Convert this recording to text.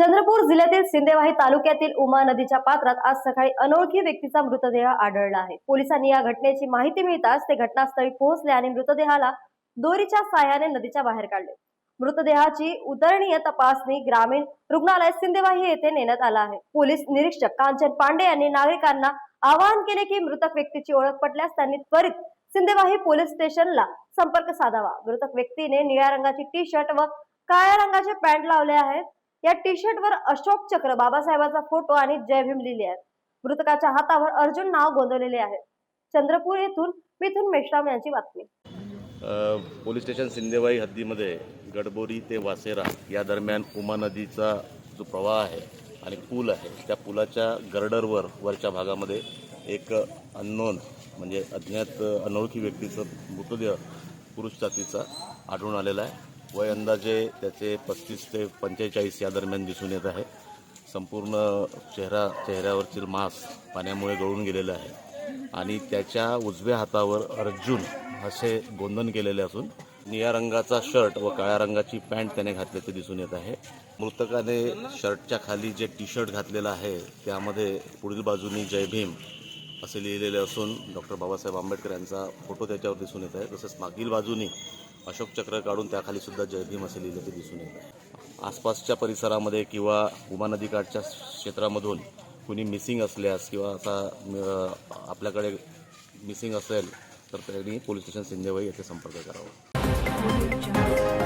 चंद्रपूर जिल्ह्यातील सिंदेवाही तालुक्यातील उमा नदीच्या पात्रात आज सकाळी अनोळखी व्यक्तीचा मृतदेह आढळला आहे. पोलिसांनी या घटनेची माहिती मिळताच ते घटनास्थळी पोहोचले आणि मृतदेहाला दोरीच्या साह्याने नदीच्या बाहेर काढले. मृतदेहाची उदरणीय तपासणी ग्रामीण रुग्णालय सिंदेवाही येथे नेण्यात आला आहे. पोलीस निरीक्षक कांचन पांडे यांनी नागरिकांना आवाहन केले की मृतक व्यक्तीची ओळख पटल्यास त्यांनी त्वरित सिंदेवाही पोलीस स्टेशनला संपर्क साधावा. मृतक व्यक्तीने निळ्या रंगाची टी शर्ट व काळ्या रंगाचे पॅन्ट लावले आहे या टी शर्ट वर अशोक चक्र बाबासाहेबांचा फोटो आणि जय भीम लिहिले आहे मृतकाच्या हातावर अर्जुन नाव गोंदवलेले आहे. चंद्रपूर येथून मिथुन मेश्राम यांची बातमी. पोलीस स्टेशन सिंदेवाई हद्दीमध्ये गडबोरी ते वासेरा या दरम्यान उमा नदीचा जो प्रवाह आहे आणि पूल आहे त्या पुलाच्या गर्डरवर वरच्या भागामध्ये एक अननोन म्हणजे अज्ञात अनोळखी व्यक्तीचं मृतदेह पुरुष जातीचा आढळून आलेला आहे. वय अंदाजे त्याचे पस्तीस ते पंचेचाळीस या दरम्यान दिसून येत आहे. संपूर्ण चेहरा चेहऱ्यावरची मास्क पाण्यामुळे गळून गेलेलं आहे. आणि त्याच्या उजव्या हातावर अर्जुन असे गोंधन केलेले असून निळ्या रंगाचा शर्ट व काळ्या रंगाची पॅन्ट त्याने घातल्याचे दिसून येत आहे. मृतकाने शर्टच्या खाली जे टी शर्ट घातलेलं आहे त्यामध्ये पुढील बाजूनी जय भीम असे लिहिलेले असून डॉक्टर बाबासाहेब आंबेडकर यांचा फोटो त्याच्यावर दिसून येत आहे. तसंच मागील बाजूनी अशोक चक्र काढून त्याखाली सुद्धा जयभीम असे लिहिलं ते दिसून येत आसपासच्या परिसरामध्ये किंवा उमा नदीकाठच्या क्षेत्रामधून कुणी मिसिंग असल्यास किंवा असा आपल्याकडे मिसिंग असेल तर त्यांनी पोलीस स्टेशन सिंधेवाई येथे संपर्क करावा.